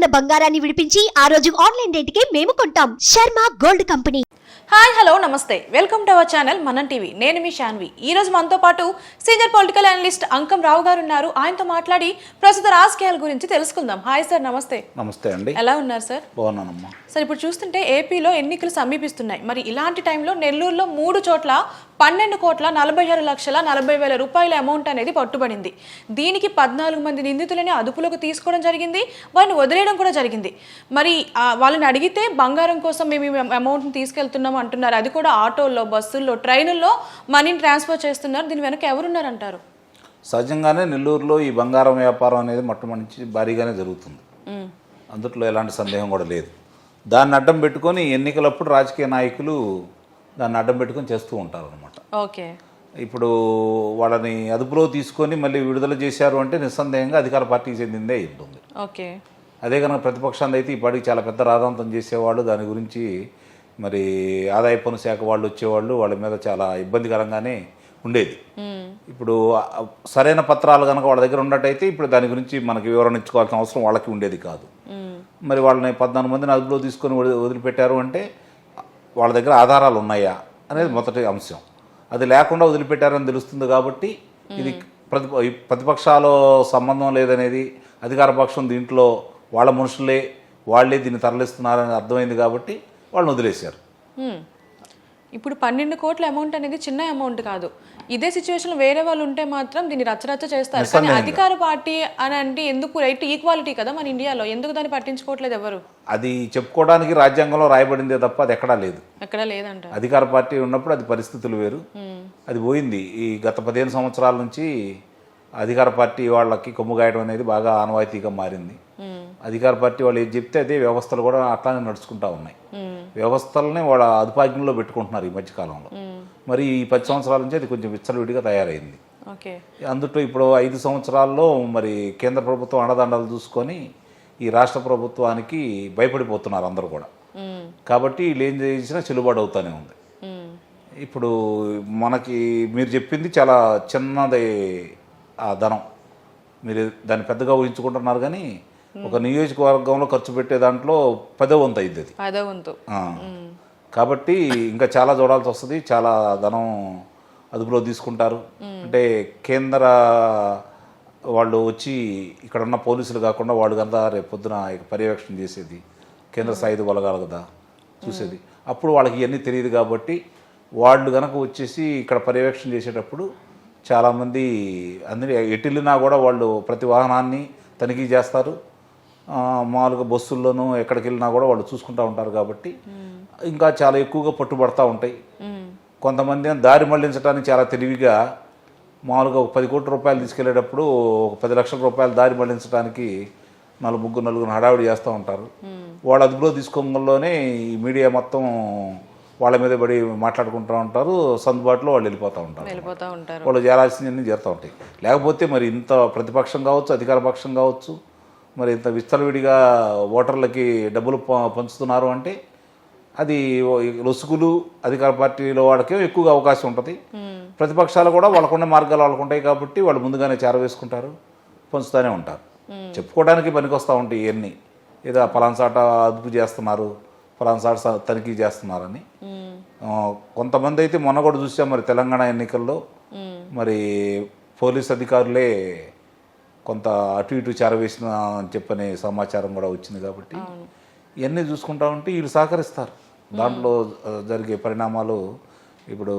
ఉన్న బంగారాన్ని విడిపించి ఆ రోజు ఆన్లైన్ రేటుకే మేము కొంటాం. Sharma gold company. Hi hello namaste. Welcome to our channel Manam TV. నేను మీ శాన్వి. ఈ రోజు మనతో పాటు senior political analyst Ankam Rao గారు ఉన్నారు. ఆయనతో మాట్లాడి ప్రస్తుత రాజకీయాల గురించి తెలుసుకుందాం. హాయ్ సార్ నమస్తే. నమస్తే అండి. ఎలా ఉన్నారు సార్? బాగున్నానమ్మా. సార్ ఇప్పుడు చూస్తుంటే ఏపీలో ఎన్నికలు సమీపిస్తున్నాయి. మరి ఇలాంటి టైంలో నెల్లూరులో మూడు చోట్ల పన్నెండు కోట్ల నలభై ఆరు లక్షల నలభై వేల రూపాయల అమౌంట్ అనేది పట్టుబడింది. దీనికి పద్నాలుగు మంది నిందితులని అదుపులోకి తీసుకోవడం జరిగింది. వారిని వదిలేయడం కూడా జరిగింది. మరి వాళ్ళని అడిగితే బంగారం కోసం మేము అమౌంట్ని తీసుకెళ్తున్నాం అంటున్నారు. అది కూడా ఆటోల్లో బస్సుల్లో ట్రైనుల్లో మనీని ట్రాన్స్ఫర్ చేస్తున్నారు. దీని వెనక ఎవరున్నారంటారు? సహజంగానే నెల్లూరులో ఈ బంగారం వ్యాపారం అనేది మొట్టమొదటి భారీగానే జరుగుతుంది. అందుట్లో ఎలాంటి సందేహం కూడా లేదు. దాన్ని అడ్డం పెట్టుకొని ఎన్నికలప్పుడు రాజకీయ నాయకులు దాన్ని అడ్డం పెట్టుకొని చేస్తూ ఉంటారు అనమాట ఓకే. ఇప్పుడు వాళ్ళని అదుపులో తీసుకొని మళ్ళీ విడుదల చేశారు అంటే నిస్సందేహంగా అధికార పార్టీకి చెందిందే ఉంటుంది ఓకే. అదే కనుక ప్రతిపక్షాన్ని అయితే ఈ పాటికి చాలా పెద్ద రాధాంతం చేసేవాళ్ళు దాని గురించి మరి ఆదాయ పన్ను శాఖ వాళ్ళు వచ్చేవాళ్ళు వాళ్ళ మీద చాలా ఇబ్బందికరంగానే ఉండేది. ఇప్పుడు సరైన పత్రాలు కనుక వాళ్ళ దగ్గర ఉన్నట్టయితే ఇప్పుడు దాని గురించి మనకి వివరణ ఇచ్చుకోవాల్సిన అవసరం వాళ్ళకి ఉండేది కాదు. మరి వాళ్ళని పద్నాలుగు మందిని అదుపులో తీసుకొని వదిలి- వదిలిపెట్టారు అంటే వాళ్ళ దగ్గర ఆధారాలు ఉన్నాయా అనేది మొదటి అంశం. అది లేకుండా వదిలిపెట్టారని తెలుస్తుంది కాబట్టి ఇది ప్రతి ప్రతిపక్షాల సంబంధం లేదనేది అధికార పక్షం దీంట్లో వాళ్ళ మనుషులే వాళ్ళే దీన్ని తరలిస్తున్నారని అర్థమైంది కాబట్టి వాళ్ళని వదిలేశారు. ఇప్పుడు పన్నెండు కోట్ల అమౌంట్ అనేది చిన్న అమౌంట్ కాదు. ఇదే సిచ్యువేషన్ వేరే వాళ్ళు ఉంటే మాత్రం దీన్ని రచ్చరచ్చ చేస్తారు. కానీ అధికార పార్టీ అని అంటే ఎందుకు రైట్ ఈక్వాలిటీ కదా మన ఇండియాలో? ఎందుకు దాన్ని పట్టించుకోవట్లేదు ఎవరు? అది చెప్పుకోవడానికి రాజ్యాంగంలో రాయబడిందే తప్ప అది ఎక్కడా లేదు. ఎక్కడ లేదంట. అధికార పార్టీ ఉన్నప్పుడు అది పరిస్థితులు వేరు. అది పోయింది. ఈ గత పదిహేను సంవత్సరాల నుంచి అధికార పార్టీ వాళ్ళకి కొమ్ము గాయడం అనేది బాగా ఆనవాయితీగా మారింది. అధికార పార్టీ వాళ్ళు ఏది చెప్తే అదే వ్యవస్థలు కూడా అట్లానే నడుచుకుంటా ఉన్నాయి. వ్యవస్థలని వాళ్ళ అదుపాజ్ఞంలో పెట్టుకుంటున్నారు ఈ మధ్యకాలంలో మరి ఈ పది సంవత్సరాల నుంచి అది కొంచెం విచ్చలవిడిగా తయారైంది. అందులో ఇప్పుడు ఐదు సంవత్సరాల్లో మరి కేంద్ర ప్రభుత్వం అండదండలు చూసుకొని ఈ రాష్ట్ర ప్రభుత్వానికి భయపడిపోతున్నారు అందరూ కూడా. కాబట్టి వీళ్ళు ఏం చేసినా చెల్లుబాటు అవుతానే ఉంది. ఇప్పుడు మనకి మీరు చెప్పింది చాలా చిన్నది ఆ ధనం. మీరు దాన్ని పెద్దగా ఊహించుకుంటున్నారు కానీ ఒక నియోజకవర్గంలో ఖర్చు పెట్టే దాంట్లో పదో వంతు అయింది అది. వంతు. కాబట్టి ఇంకా చాలా చూడాల్సి వస్తుంది చాలా ధనం అదుపులో తీసుకుంటారు. అంటే కేంద్ర వాళ్ళు వచ్చి ఇక్కడ ఉన్న పోలీసులు కాకుండా వాళ్ళు కదా రేపు పొద్దున పర్యవేక్షణ చేసేది కేంద్ర స్థాయిది బలగాలు కదా చూసేది. అప్పుడు వాళ్ళకి ఇవన్నీ తెలియదు కాబట్టి వాళ్ళు గనక వచ్చేసి ఇక్కడ పర్యవేక్షణ చేసేటప్పుడు చాలామంది అందరి ఎటు వెళ్ళినా కూడా వాళ్ళు ప్రతి వాహనాన్ని తనిఖీ చేస్తారు. మామూలుగా బస్సుల్లోనూ ఎక్కడికి వెళ్ళినా కూడా వాళ్ళు చూసుకుంటూ ఉంటారు కాబట్టి ఇంకా చాలా ఎక్కువగా పట్టుబడతా ఉంటాయి. కొంతమంది దారి మళ్ళించడానికి చాలా తెలివిగా మామూలుగా ఒక పది కోట్ల రూపాయలు తీసుకెళ్ళేటప్పుడు ఒక పది లక్షల రూపాయలు దారి మళ్ళించడానికి నలుగు ముగ్గురు నలుగురు హడావిడి చేస్తూ ఉంటారు. వాళ్ళ అదుపులో తీసుకోగలలోనే ఈ మీడియా మొత్తం వాళ్ళ మీద పడి మాట్లాడుకుంటూ ఉంటారు. సందుబాటులో వాళ్ళు వెళ్ళిపోతూ ఉంటారు. వెళ్ళిపోతా ఉంటారు. వాళ్ళు చేరాల్సినవన్నీ చేరుతూ ఉంటాయి. లేకపోతే మరి ఇంత ప్రతిపక్షం కావచ్చు అధికార పక్షం కావచ్చు మరి ఇంత విస్తరవిడిగా ఓటర్లకి డబ్బులు పంచుతున్నారు అంటే అది లొసుగులు అధికార పార్టీలో వాళ్ళకే ఎక్కువగా అవకాశం ఉంటుంది. ప్రతిపక్షాలు కూడా వాళ్ళకున్న మార్గాలు వాళ్ళకు ఉంటాయి కాబట్టి వాళ్ళు ముందుగానే చేరవేసుకుంటారు పంచుతూనే ఉంటారు. చెప్పుకోవడానికి పనికొస్తూ ఉంటాయి ఇవన్నీ ఏదో పలానా చాట అదుపు చేస్తున్నారు పలానా చాట స- తనిఖీ చేస్తున్నారని. కొంతమంది అయితే మొన్న కూడా చూసాం మరి తెలంగాణ ఎన్నికల్లో. మరి పోలీస్ అధికారులే కొంత అటు ఇటు చేరవేసిన అని చెప్పనే సమాచారం కూడా వచ్చింది కాబట్టి ఇవన్నీ చూసుకుంటా ఉంటే వీళ్ళు సహకరిస్తారు. దాంట్లో జరిగే పరిణామాలు ఇప్పుడు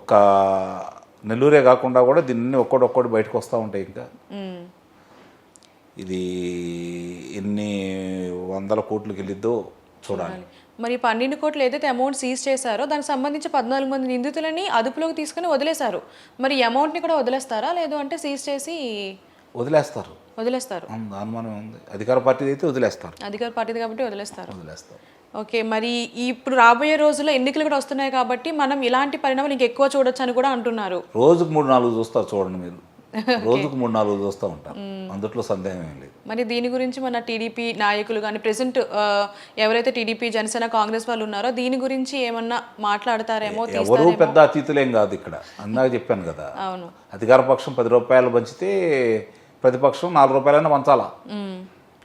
ఒక నెల్లూరే కాకుండా కూడా దీన్ని ఒక్కటి బయటకు వస్తూ ఉంటాయి ఇంకా. ఇది ఎన్ని వందల కోట్లకి వెళ్ళిద్దో చూడాలి. మరి పన్నెండు కోట్లు ఏదైతే అమౌంట్ సీజ్ చేశారో దానికి సంబంధించి పద్నాలుగు మంది నిందితులని అదుపులోకి తీసుకుని వదిలేశారు. మరి అమౌంట్ని కూడా వదిలేస్తారా? లేదు అంటే సీజ్ చేసి వదిలేస్తారు. వదిలేస్తారు. అనుమానం ఉంది. అధికార పార్టీ అయితే వదిలేస్తారు. అధికార పార్టీది కాబట్టి వదిలేస్తారు. వదిలేస్తారు. ఓకే మరి ఇప్పుడు రాబోయే రోజుల్లో ఎన్నికలు కూడా వస్తున్నాయి కాబట్టి మనం ఇలాంటి పరిణామాలు ఇంకా ఎక్కువ చూడొచ్చు అని కూడా అంటున్నారు. రోజుకు మూడు నాలుగు చూస్తారు చూడండి మీరు. రోజుకు మూడు నాలుగు చూస్తూ ఉంటారు అందుట్లో సందేహం ఏం లేదు. మరి దీని గురించి మన టీడీపీ నాయకులు కానీ ప్రెసెంట్ ఎవరైతే టీడీపీ జనసేన కాంగ్రెస్ వాళ్ళు ఉన్నారో దీని గురించి ఏమన్నా మాట్లాడతారేమో ఎవరు పెద్ద అతిథులేం కాదు ఇక్కడ. అందాక చెప్పాను కదా. అవును. అధికార పక్షం పది రూపాయలు పంచితే ప్రతిపక్షం నాలుగు రూపాయలైనా పంచాలా.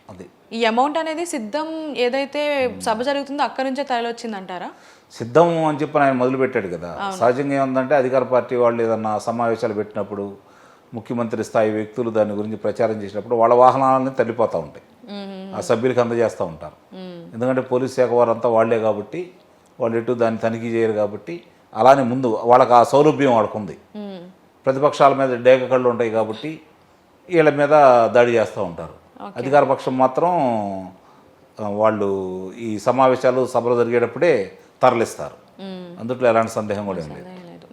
అది. ఈ అమౌంట్ అనేది సిద్ధం ఏదైతే సభ జరుగుతుందో అక్కడ నుంచే తరలివచ్చిందంటారా? సిద్ధం అని చెప్పి ఆయన మొదలుపెట్టాడు కదా. సహజంగా ఏముందంటే అధికార పార్టీ వాళ్ళు ఏదన్నా సమావేశాలు పెట్టినప్పుడు ముఖ్యమంత్రి స్థాయి వ్యక్తులు దాని గురించి ప్రచారం చేసినప్పుడు వాళ్ళ వాహనాలని తల్లిపోతూ ఉంటాయి. ఆ సభ్యులకి అందజేస్తూ ఉంటారు. ఎందుకంటే పోలీస్ శాఖ వారంతా వాళ్ళే కాబట్టి వాళ్ళు ఎటు దాన్ని తనిఖీ చేయరు కాబట్టి అలానే ముందు వాళ్ళకి ఆ సౌలభ్యం వాళ్ళకు ఉంది. ప్రతిపక్షాల మీద డేగ కళ్ళు ఉంటాయి కాబట్టి వీళ్ళ మీద దాడి చేస్తూ ఉంటారు. అధికార పక్షం మాత్రం వాళ్ళు ఈ సమావేశాలు సభలు జరిగేటప్పుడే తరలిస్తారు. అందుట్లో ఎలాంటి సందేహం కూడా ఏం లేదు.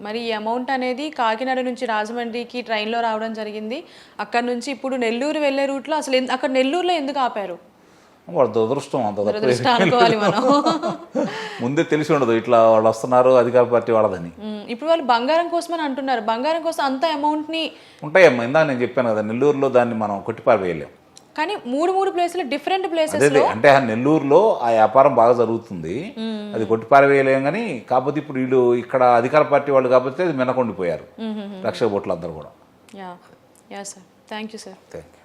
మరి ఈ అమౌంట్ అనేది కాకినాడ నుంచి రాజమండ్రికి ట్రైన్లో రావడం జరిగింది. అక్కడ నుంచి ఇప్పుడు నెల్లూరు వెళ్ళే రూట్లో అసలు అక్కడ నెల్లూరులో ఎందుకు ఆపారు? వాళ్ళ దురదృష్టం అంత ముందే తెలిసి ఉండదు ఇట్లా వాళ్ళు వస్తున్నారు అధికార పార్టీ వాళ్ళదని. ఇప్పుడు వాళ్ళు బంగారం కోసమని అంటున్నారు. బంగారం కోసం అంత అమౌంట్ని ఉంటాయమ్మా ఇందా నేను చెప్పాను కదా నెల్లూరులో దాన్ని మనం కొట్టిపారేయలేం. కానీ మూడు మూడు ప్లేసులు డిఫరెంట్ ప్లేసెస్ అంటే ఆ నెల్లూరులో ఆ వ్యాపారం బాగా జరుగుతుంది. అది కొట్టిపారవేయలేం కానీ కాకపోతే ఇప్పుడు వీళ్ళు ఇక్కడ అధికార పార్టీ వాళ్ళు కాకపోతే అది మినకొండిపోయారు. రక్షక బొట్లు అందరూ కూడా. Yeah yeah sir. Thank you sir thank you